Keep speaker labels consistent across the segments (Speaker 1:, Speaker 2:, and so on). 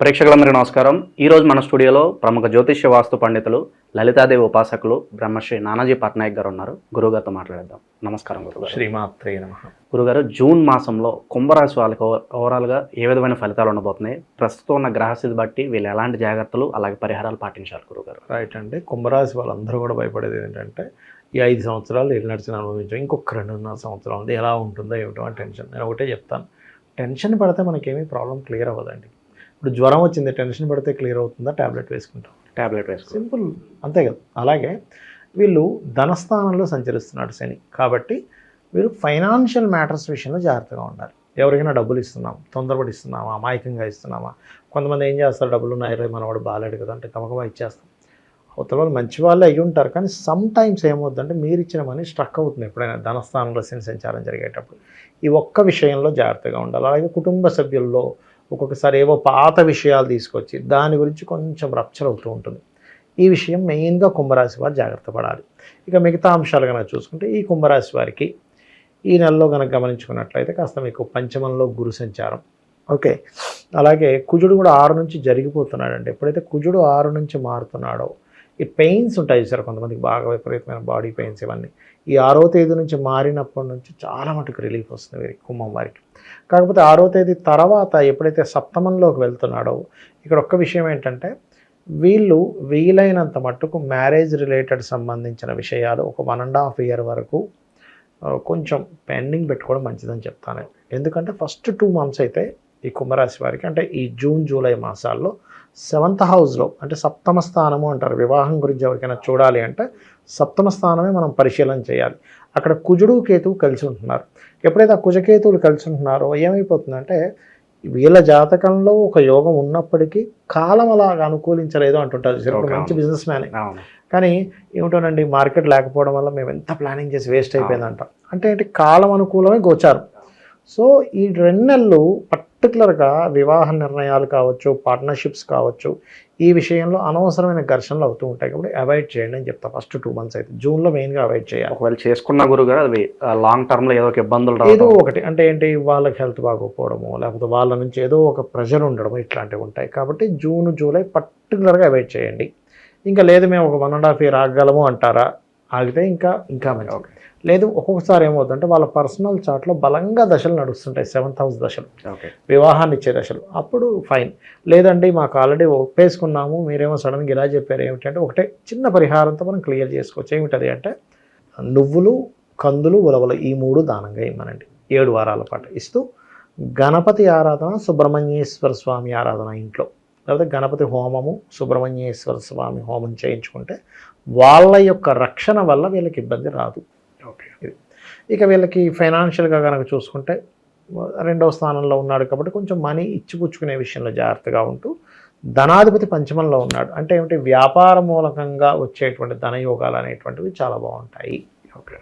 Speaker 1: ప్రేక్షకులందరికీ నమస్కారం. ఈ రోజు మన స్టూడియోలో ప్రముఖ జ్యోతిష్య వాస్తు పండితులు లలితాదేవి ఉపాసకులు బ్రహ్మశ్రీ నానాజీ పట్నాయక్ గారు ఉన్నారు. గురుగారితో మాట్లాడేద్దాం. నమస్కారం గురుగారు
Speaker 2: శ్రీమాత్రే నమ.
Speaker 1: గురుగారు జూన్ మాసంలో కుంభరాశి వాళ్ళకి ఓవరాల్గా ఏ విధమైన ఫలితాలు ఉండబోతున్నాయి? ప్రస్తుతం ఉన్న గ్రహస్థితి బట్టి వీళ్ళు ఎలాంటి జాగ్రత్తలు అలాగే పరిహారాలు పాటించాలి గురుగారు
Speaker 2: రైట్ అండి. కుంభరాశి వాళ్ళందరూ కూడా భయపడేది ఏంటంటే ఈ ఐదు సంవత్సరాలు ఏళ్ళు నడిచిన అనుభవించాం ఇంకొక రెండున్నర సంవత్సరాలు ఉంది ఎలా ఉంటుందో ఏమిటో అని టెన్షన్. నేను ఒకటే చెప్తాను. టెన్షన్ పడితే మనకేమీ ప్రాబ్లం క్లియర్ అవ్వదండి. ఇప్పుడు జ్వరం వచ్చింది టెన్షన్ పడితే క్లియర్ అవుతుందా? ట్యాబ్లెట్ వేసుకుంటాం.
Speaker 1: టాబ్లెట్ వేసుకో.
Speaker 2: సింపుల్. అంతే కదా. అలాగే వీళ్ళు ధనస్థానంలో సంచరిస్తున్నాడు శని. కాబట్టి వీరు ఫైనాన్షియల్ మ్యాటర్స్ విషయంలో జాగ్రత్తగా ఉండాలి. ఎవరికైనా డబ్బులు ఇస్తున్నాం తొందరపడి ఇస్తున్నామా అమాయకంగా ఇస్తున్నామా? కొంతమంది ఏం చేస్తారు? డబ్బులు ఉన్నాయి మనవాడు బాగాలేడు కదా అంటే గమగమా ఇచ్చేస్తాం. అవతల వాళ్ళు మంచి వాళ్ళే అయ్యి ఉంటారు కానీ సమ్ టైమ్స్ ఏమవుతుందంటే మీరు ఇచ్చిన మనీ స్ట్రక్ అవుతుంది ఎప్పుడైనా ధనస్థానంలో శని సంచారం జరిగేటప్పుడు. ఈ ఒక్క విషయంలో జాగ్రత్తగా ఉండాలి. అలాగే కుటుంబ సభ్యుల్లో ఒక్కొక్కసారి ఏవో పాత విషయాలు తీసుకొచ్చి దాని గురించి కొంచెం రప్చర్ అవుతూ ఉంటుంది. ఈ విషయం మెయిన్గా కుంభరాశి వారు జాగ్రత్త పడాలి. ఇక మిగతా అంశాలు కనుక చూసుకుంటే ఈ కుంభరాశి వారికి ఈ నెలలో కనుక గమనించుకున్నట్లయితే కాస్త మీకు పంచమంలో గురు సంచారం. ఓకే. అలాగే కుజుడు కూడా ఆరు నుంచి జరిగిపోతున్నాడండి. ఎప్పుడైతే కుజుడు ఆరు నుంచి మారుతున్నాడో ఈ పెయిన్స్ ఉంటాయి సార్ కొంతమందికి బాగా విపరీతమైన బాడీ పెయిన్స్ ఇవన్నీ. ఈ ఆరో తేదీ నుంచి మారినప్పటి నుంచి చాలా మటుకు రిలీఫ్ వస్తుంది వీరికి కుంభం వారికి. కాకపోతే ఆరో తేదీ తర్వాత ఎప్పుడైతే సప్తమంలోకి వెళ్తున్నాడో ఇక్కడ ఒక్క విషయం ఏంటంటే వీళ్ళు వీలైనంత మట్టుకు మ్యారేజ్ రిలేటెడ్ సంబంధించిన విషయాలు ఒక వన్ అండ్ హాఫ్ ఇయర్ వరకు కొంచెం పెండింగ్ పెట్టుకోవడం మంచిదని చెప్తాను. ఎందుకంటే ఫస్ట్ టూ మంత్స్ అయితే ఈ కుంభరాశి వారికి. అంటే ఈ జూన్ జూలై మాసాల్లో సెవెంత్ హౌస్లో అంటే సప్తమ స్థానము అంటారు. వివాహం గురించి ఎవరికైనా చూడాలి అంటే సప్తమ స్థానమే మనం పరిశీలన చేయాలి. అక్కడ కుజుడు కేతువు కలిసి ఉంటున్నారు. ఎప్పుడైతే ఆ కుజకేతువులు కలిసి ఉంటున్నారో ఏమైపోతుందంటే వీళ్ళ జాతకంలో ఒక యోగం ఉన్నప్పటికీ కాలం అలాగ అనుకూలించలేదు అంటుంటారు. మంచి బిజినెస్ మ్యాన్ కానీ ఏమిటోనండి మార్కెట్ లేకపోవడం వల్ల మేము ఎంత ప్లానింగ్ చేసి వేస్ట్ అయిపోయిందంట. అంటే ఏంటి? కాలం అనుకూలమే గోచారం. సో ఈ రెండు నెలలు పర్టికులర్గా వివాహ నిర్ణయాలు కావచ్చు పార్ట్నర్షిప్స్ కావచ్చు ఈ విషయంలో అనవసరమైన ఘర్షణలు అవుతూ ఉంటాయి. కాబట్టి అవాయిడ్ చేయండి అని చెప్తా. ఫస్ట్ టూ మంత్స్ అయితే. జూన్లో మెయిన్గా అవాయిడ్ చేయాలి.
Speaker 1: ఒకవేళ చేసుకున్న గురుగారు అది లాంగ్ టర్మ్లో ఏదో ఒక ఇబ్బందులు
Speaker 2: ఏదో ఒకటి. అంటే ఏంటి? వాళ్ళకి హెల్త్ బాగోకపోవడము లేకపోతే వాళ్ళ నుంచి ఏదో ఒక ప్రెషర్ ఉండడము ఇట్లాంటివి ఉంటాయి. కాబట్టి జూన్ జూలై పర్టికులర్గా అవాయిడ్ చేయండి. ఇంకా లేదు మేము ఒక వన్ అండ్ హాఫ్ ఇయర్ ఆగగలము అంటారా? ఆగితే ఇంకా ఇంకా మంచి లేదు ఒక్కొక్కసారి ఏమవుతుందంటే వాళ్ళ పర్సనల్ చార్ట్లో బలంగా దశలు నడుస్తుంటాయి సెవెంత్ హౌస్ దశలు. వివాహాన్ని ఇచ్చే దశలు. అప్పుడు ఫైన్. లేదండి మాకు ఆల్రెడీ ఒప్పేసుకున్నాము మీరేమో సడన్గా ఇలా చెప్పారు ఏమిటంటే ఒకటే చిన్న పరిహారంతో మనం క్లియర్ చేసుకోవచ్చు. ఏమిటది అంటే నువ్వులు కందులు ఉలవలు ఈ మూడు దానంగా ఇమ్మనండి. ఏడు వారాల పాటు ఇస్తూ గణపతి ఆరాధన సుబ్రహ్మణ్యేశ్వర స్వామి ఆరాధన ఇంట్లో. లేకపోతే గణపతి హోమము సుబ్రహ్మణ్యేశ్వర స్వామి హోమం చేయించుకుంటే వాళ్ళ యొక్క రక్షణ వల్ల వీళ్ళకి ఇబ్బంది రాదు.
Speaker 1: ఓకే.
Speaker 2: ఇక వీళ్ళకి ఫైనాన్షియల్గా కనుక చూసుకుంటే రెండవ స్థానంలో ఉన్నాడు కాబట్టి కొంచెం మనీ ఇచ్చిపుచ్చుకునే విషయంలో జాగ్రత్తగా ఉంటూ ధనాధిపతి పంచమంలో ఉన్నాడు. అంటే ఏమిటి? వ్యాపార మూలకంగా వచ్చేటువంటి ధనయోగాలు అనేటువంటివి చాలా బాగుంటాయి.
Speaker 1: ఓకే.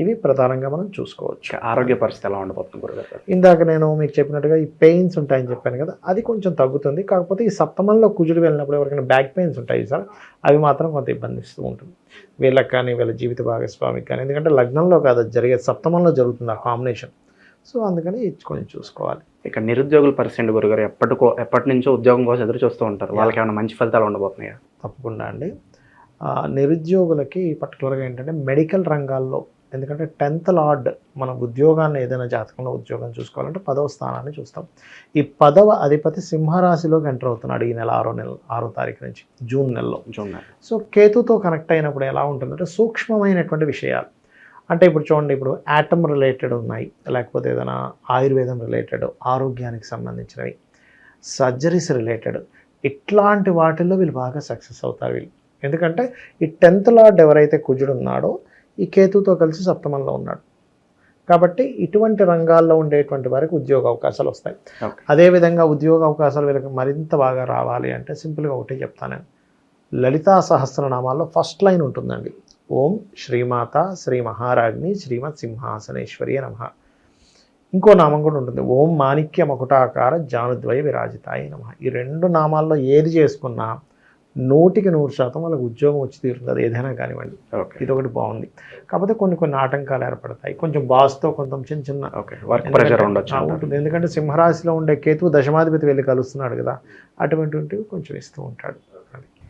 Speaker 2: ఇవి ప్రధానంగా మనం చూసుకోవచ్చు.
Speaker 1: ఆరోగ్య పరిస్థితి ఎలా ఉండబోతుంది గురుగారు?
Speaker 2: ఇందాక నేను మీకు చెప్పినట్టుగా ఈ పెయిన్స్ ఉంటాయని చెప్పాను కదా అది కొంచెం తగ్గుతుంది. కాకపోతే ఈ సప్తమంలో కుజుడు వెళ్ళినప్పుడు ఎవరికైనా బ్యాక్ పెయిన్స్ ఉంటాయి సార్ అవి మాత్రం కొంత ఇబ్బంది ఇస్తూ ఉంటుంది. వీళ్ళకి కానీ వీళ్ళ జీవిత భాగస్వామికి కానీ ఎందుకంటే లగ్నంలో కాదు అది జరిగేది సప్తమంలో జరుగుతుంది ఆ కాంబినేషన్. సో అందుకని కొంచెం చూసుకోవాలి.
Speaker 1: ఇక నిరుద్యోగుల పరిస్థితి గురుగారు? ఎప్పటికో ఎప్పటి నుంచో ఉద్యోగం కోసం ఎదురు చూస్తూ ఉంటారు. వాళ్ళకి ఏమైనా మంచి ఫలితాలు ఉండబోతున్నాయా?
Speaker 2: తప్పకుండా అండి. నిరుద్యోగులకి పర్టికులర్గా ఏంటంటే మెడికల్ రంగాల్లో ఎందుకంటే టెన్త్ లార్డ్ మన ఉద్యోగాన్ని ఏదైనా జాతకంలో ఉద్యోగం చూసుకోవాలంటే పదవ స్థానాన్ని చూస్తాం. ఈ పదవ అధిపతి సింహరాశిలోకి ఎంటర్ అవుతున్నాడు ఈ నెల ఆరో నెల ఆరో తారీఖు నుంచి జూన్ నెలలో.
Speaker 1: జూన్ నెల.
Speaker 2: సో కేతుతో కనెక్ట్ అయినప్పుడు ఎలా ఉంటుందంటే సూక్ష్మమైనటువంటి విషయాలు. అంటే ఇప్పుడు చూడండి ఇప్పుడు యాటమ్ రిలేటెడ్ ఉన్నాయి లేకపోతే ఏదైనా ఆయుర్వేదం రిలేటెడ్ ఆరోగ్యానికి సంబంధించినవి. సర్జరీస్ రిలేటెడ్ ఇట్లాంటి వాటిల్లో వీళ్ళు బాగా సక్సెస్ అవుతారు వీళ్ళు. ఎందుకంటే ఈ టెన్త్ లార్డ్ ఎవరైతే కుజుడు ఉన్నాడో ఈ కేతుతో కలిసి సప్తమంలో ఉన్నాడు. కాబట్టి ఇటువంటి రంగాల్లో ఉండేటువంటి వారికి ఉద్యోగ అవకాశాలు వస్తాయి. అదేవిధంగా ఉద్యోగ అవకాశాలు వీళ్ళకి మరింత బాగా రావాలి అంటే సింపుల్గా ఒకటే చెప్తాను. లలితా సహస్రనామాల్లో ఫస్ట్ లైన్ ఉంటుందండి. ఓం శ్రీమాత శ్రీ మహారాజ్ని శ్రీమత్ సింహాసనేశ్వరి నమ. ఇంకో నామం కూడా ఉంటుంది. ఓం మాణిక్య మకుటాకార జానుద్వయ విరాజితాయ నమ. ఈ రెండు నామాల్లో ఏది చేసుకున్నా నూటికి నూరు శాతం వాళ్ళకి ఉద్యోగం వచ్చి తీరుతుంది. అది ఏదైనా కానివ్వండి. ఇది ఒకటి బాగుంది. కాకపోతే కొన్ని కొన్ని ఆటంకాలు ఏర్పడతాయి. కొంచెం బాస్తో కొంచెం చిన్న చిన్న
Speaker 1: ఓకే. వర్క్ ప్రెషర్ ఉండొచ్చు.
Speaker 2: ఉంటుంది. ఎందుకంటే సింహరాశిలో ఉండే కేతువు దశమాధిపతి వెళ్ళి కలుస్తున్నాడు కదా అటువంటివి కొంచెం ఇస్తూ ఉంటాడు.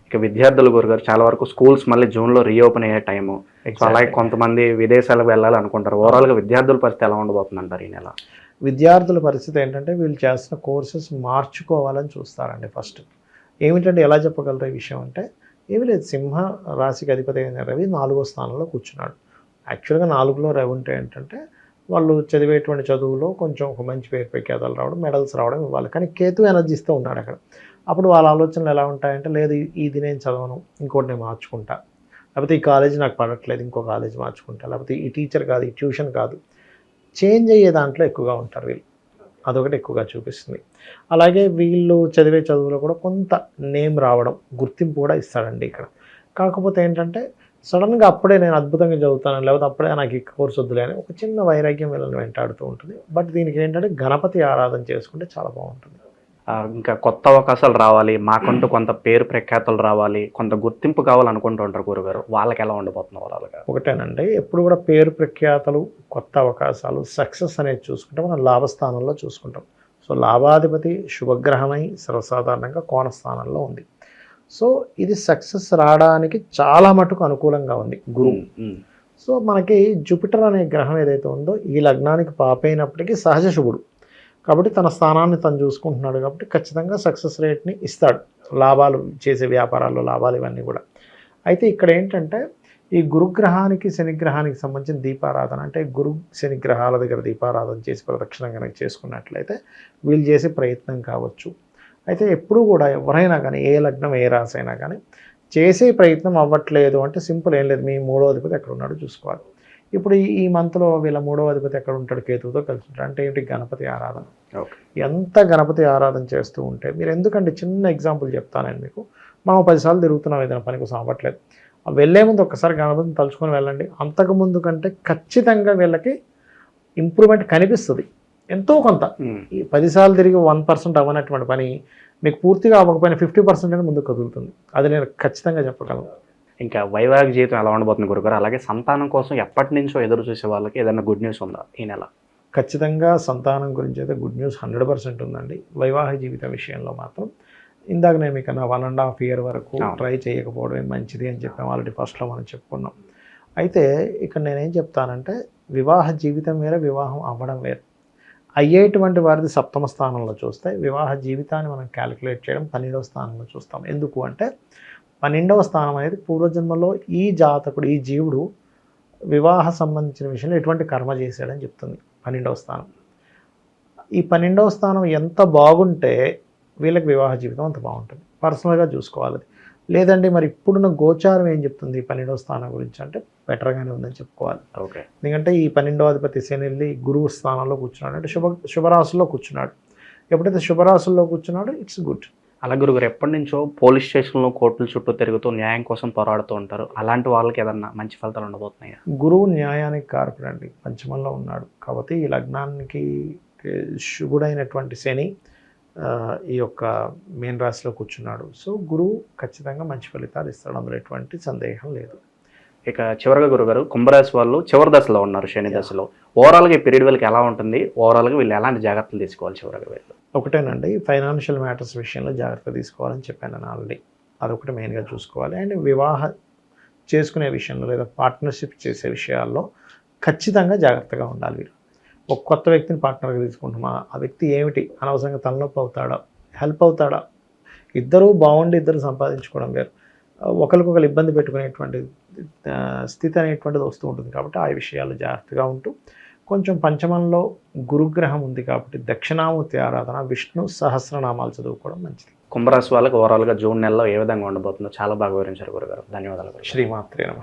Speaker 1: ఇక విద్యార్థులు గురుగారు చాలా వరకు స్కూల్స్ మళ్ళీ జూన్లో రీఓపెన్ అయ్యే టైము. అలాగే కొంతమంది విదేశాలకు వెళ్ళాలి అనుకుంటారు ఓవరాల్గా విద్యార్థుల పరిస్థితి ఎలా ఉండబోతుంది అంటారు ఈ నెల?
Speaker 2: విద్యార్థుల పరిస్థితి ఏంటంటే వీళ్ళు చేస్తున్న కోర్సెస్ మార్చుకోవాలని చూస్తారండి ఫస్ట్. ఏమిటంటే ఎలా చెప్పగలరు ఈ విషయం అంటే ఏమీ లేదు. సింహ రాశికి అధిపతి అయిన రవి నాలుగో స్థానంలో కూర్చున్నాడు. యాక్చువల్గా నాలుగులో రవి ఉంటే ఏంటంటే వాళ్ళు చదివేటువంటి చదువులో కొంచెం ఒక మంచి పేరు ప్రఖ్యాతాలు రావడం మెడల్స్ రావడం ఇవ్వాలి. కానీ కేతు ఎనర్జీస్తూ ఉన్నాడు అక్కడ. అప్పుడు వాళ్ళ ఆలోచనలు ఎలా ఉంటాయంటే లేదు ఇది నేను చదవను ఇంకోటి నేను మార్చుకుంటా. లేకపోతే ఈ కాలేజ్ నాకు పడట్లేదు ఇంకో కాలేజ్ మార్చుకుంటా. లేకపోతే ఈ టీచర్ కాదు ఈ ట్యూషన్ కాదు. చేంజ్ అయ్యే దాంట్లో ఎక్కువగా ఉంటారు వీళ్ళు. అదొకటి ఎక్కువగా చూపిస్తుంది. అలాగే వీళ్ళు చదివే చదువులో కూడా కొంత నేమ్ రావడం గుర్తింపు కూడా ఇస్తాడండి ఇక్కడ. కాకపోతే ఏంటంటే సడన్గా అప్పుడే నేను అద్భుతంగా చదువుతాను లేకపోతే అప్పుడే నాకు ఈ కోర్సు వద్దులే అని ఒక చిన్న వైరాగ్యం వీళ్ళని వెంటాడుతూ ఉంటుంది. బట్ దీనికి ఏంటంటే గణపతి ఆరాధన చేసుకుంటే చాలా బాగుంటుంది.
Speaker 1: ఇంకా కొత్త అవకాశాలు రావాలి మాకంటూ కొంత పేరు ప్రఖ్యాతలు రావాలి కొంత గుర్తింపు కావాలనుకుంటూ ఉంటారు గురుగారు. వాళ్ళకి ఎలా ఉండబోతుంది ఓవరాల్గా
Speaker 2: ఒకటేనండి ఎప్పుడు కూడా పేరు ప్రఖ్యాతలు కొత్త అవకాశాలు సక్సెస్ అనేది చూసుకుంటే మనం లాభస్థానంలో చూసుకుంటాం. సో లాభాధిపతి శుభగ్రహమై సర్వసాధారణంగా కోణ స్థానంలో ఉంది. సో ఇది సక్సెస్ రావడానికి చాలా మటుకు అనుకూలంగా ఉంది గురువు. సో మనకి జూపిటర్ అనే గ్రహం ఏదైతే ఉందో ఈ లగ్నానికి పాపైనప్పటికీ సహజ శుభుడు. కాబట్టి తన స్థానాన్ని తను చూసుకుంటున్నాడు కాబట్టి ఖచ్చితంగా సక్సెస్ రేట్ని ఇస్తాడు. లాభాలు చేసే వ్యాపారాల్లో లాభాలు ఇవన్నీ కూడా. అయితే ఇక్కడ ఏంటంటే ఈ గురుగ్రహానికి శనిగ్రహానికి సంబంధించిన దీపారాధన అంటే గురు శనిగ్రహాల దగ్గర దీపారాధన చేసి ప్రదక్షిణ కనుక చేసుకున్నట్లయితే వీళ్ళు చేసే ప్రయత్నం కావచ్చు. అయితే ఎప్పుడూ కూడా ఎవరైనా కానీ ఏ లగ్నం ఏ రాశైనా కానీ చేసే ప్రయత్నం అవ్వట్లేదు అంటే సింపుల్ ఏం లేదు. మీ మూడో అధిపతి ఎక్కడ ఉన్నాడో చూసుకోవాలి. ఇప్పుడు ఈ- మంత్లో వీళ్ళ మూడో అధిపతి ఎక్కడ ఉంటాడు? కేతువుతో కలిసి ఉంటాడు అంటే ఏంటి? గణపతి ఆరాధన. ఎంత గణపతి ఆరాధన చేస్తూ ఉంటే మీరు ఎందుకంటే చిన్న ఎగ్జాంపుల్ చెప్తానండి మీకు. మనం పదిసార్లు తిరుగుతున్నాం ఏదైనా పని కోసం అవ్వట్లేదు వెళ్ళే ముందు ఒక్కసారి గణపతిని తలుచుకొని వెళ్ళండి. అంతకు ముందు కంటే ఖచ్చితంగా వీళ్ళకి ఇంప్రూవ్మెంట్ కనిపిస్తుంది. ఎంతో కొంత. ఈ పదిసార్లు తిరిగి వన్ పర్సెంట్ అవ్వనటువంటి పని మీకు పూర్తిగా అవ్వకపోయినా ఫిఫ్టీ పర్సెంట్ అనేది ముందుకు కదులుతుంది. అది నేను ఖచ్చితంగా చెప్పగలను.
Speaker 1: ఇంకా వైవాహిక జీవితం ఎలా ఉండబోతుంది గురుగారు? అలాగే సంతానం కోసం ఎప్పటి నుంచో ఎదురు చూసే వాళ్ళకి ఏదైనా గుడ్ న్యూస్ ఉందా ఈ నెల?
Speaker 2: ఖచ్చితంగా సంతానం గురించి అయితే గుడ్ న్యూస్ హండ్రెడ్ పర్సెంట్ ఉందండి. వైవాహిక జీవితం విషయంలో మాత్రం. ఇందాక నేను మీకు వన్ అండ్ హాఫ్ ఇయర్ వరకు. ట్రై చేయకపోవడమే మంచిది అని చెప్పాము ఆల్రెడీ ఫస్ట్లో మనం చెప్పుకున్నాం. అయితే ఇక్కడ నేనేం చెప్తానంటే వివాహ జీవితం వేరే వివాహం అవ్వడం వేరు. అయ్యేటువంటి వారిది సప్తమ స్థానంలో చూస్తే వివాహ జీవితాన్ని మనం క్యాలిక్యులేట్ చేయడం పన్నెండవ స్థానంలో చూస్తాం. ఎందుకు అంటే పన్నెండవ స్థానం అనేది పూర్వజన్మలో ఈ జాతకుడు ఈ జీవుడు వివాహ సంబంధించిన విషయంలో ఎటువంటి కర్మ చేశాడని చెప్తుంది పన్నెండవ స్థానం. ఈ పన్నెండవ స్థానం ఎంత బాగుంటే వీళ్ళకి వివాహ జీవితం అంత బాగుంటుంది. పర్సనల్గా చూసుకోవాలి. లేదండి మరి ఇప్పుడున్న గోచారం ఏం చెప్తుంది ఈ పన్నెండవ స్థానం గురించి అంటే బెటర్గానే ఉందని చెప్పుకోవాలి.
Speaker 1: ఓకే.
Speaker 2: ఎందుకంటే ఈ పన్నెండవ అధిపతి శని వెళ్ళి గురువు స్థానంలో కూర్చున్నాడు. అంటే శుభ శుభరాశుల్లో కూర్చున్నాడు. ఎప్పుడైతే శుభరాశుల్లో కూర్చున్నాడో ఇట్స్ గుడ్.
Speaker 1: అలా గురుగారు ఎప్పటి నుంచో పోలీస్ స్టేషన్లో కోర్టుల చుట్టూ తిరుగుతూ న్యాయం కోసం పోరాడుతూ ఉంటారు. అలాంటి వాళ్ళకి ఏదన్నా మంచి ఫలితాలు ఉండబోతున్నాయా?
Speaker 2: గురువు న్యాయానికి కారకుడండి. పంచమంలో ఉన్నాడు. కాబట్టి ఈ లగ్నానికి శుభుడైనటువంటి శని ఈ యొక్క మీన రాశిలో కూర్చున్నాడు. సో గురువు ఖచ్చితంగా మంచి ఫలితాలు ఇస్తాడు. అందులో ఎటువంటి సందేహం లేదు.
Speaker 1: ఇక చివరిగా గురుగారు కుంభరాశి వాళ్ళు చివరి దశలో ఉన్నారు శని దశలో. ఓవరాల్గా ఈ పీరియడ్ వీళ్ళకి ఎలా ఉంటుంది? ఓవరాల్గా వీళ్ళు ఎలాంటి జాగ్రత్తలు తీసుకోవాలి చివరిగా వీళ్ళు?
Speaker 2: ఒకటేనండి ఫైనాన్షియల్ మ్యాటర్స్ విషయంలో జాగ్రత్త తీసుకోవాలని చెప్పాను నేను ఆల్రెడీ. అదొకటి మెయిన్గా చూసుకోవాలి. అండ్ వివాహ చేసుకునే విషయంలో లేదా పార్ట్నర్షిప్ చేసే విషయాల్లో ఖచ్చితంగా జాగ్రత్తగా ఉండాలి వీరు ఒక కొత్త వ్యక్తిని పార్ట్నర్గా తీసుకుంటున్నా ఆ వ్యక్తి ఏమిటి? అనవసరంగా తలనొప్పి అవుతాడా? హెల్ప్ అవుతాడా? ఇద్దరూ బాగుండి ఇద్దరు సంపాదించుకోవడం వేరు. ఒకరికొకరు ఇబ్బంది పెట్టుకునేటువంటి స్థితి అనేటువంటిది వస్తూ ఉంటుంది కాబట్టి ఆ విషయాలు జాగ్రత్తగా ఉంటూ కొంచెం పంచమంలో గురుగ్రహం ఉంది కాబట్టి దక్షిణామూర్తి ఆరాధన విష్ణు సహస్రనామాలు చదువుకోవడం మంచిది.
Speaker 1: కుంభరాశి వాళ్ళకి ఓవరాల్గా జూన్ నెలలో ఏ విధంగా ఉండబోతుందో చాలా బాగా వివరించారు గురుగారు. ధన్యవాదాలు.
Speaker 2: శ్రీమాత్రే నమ.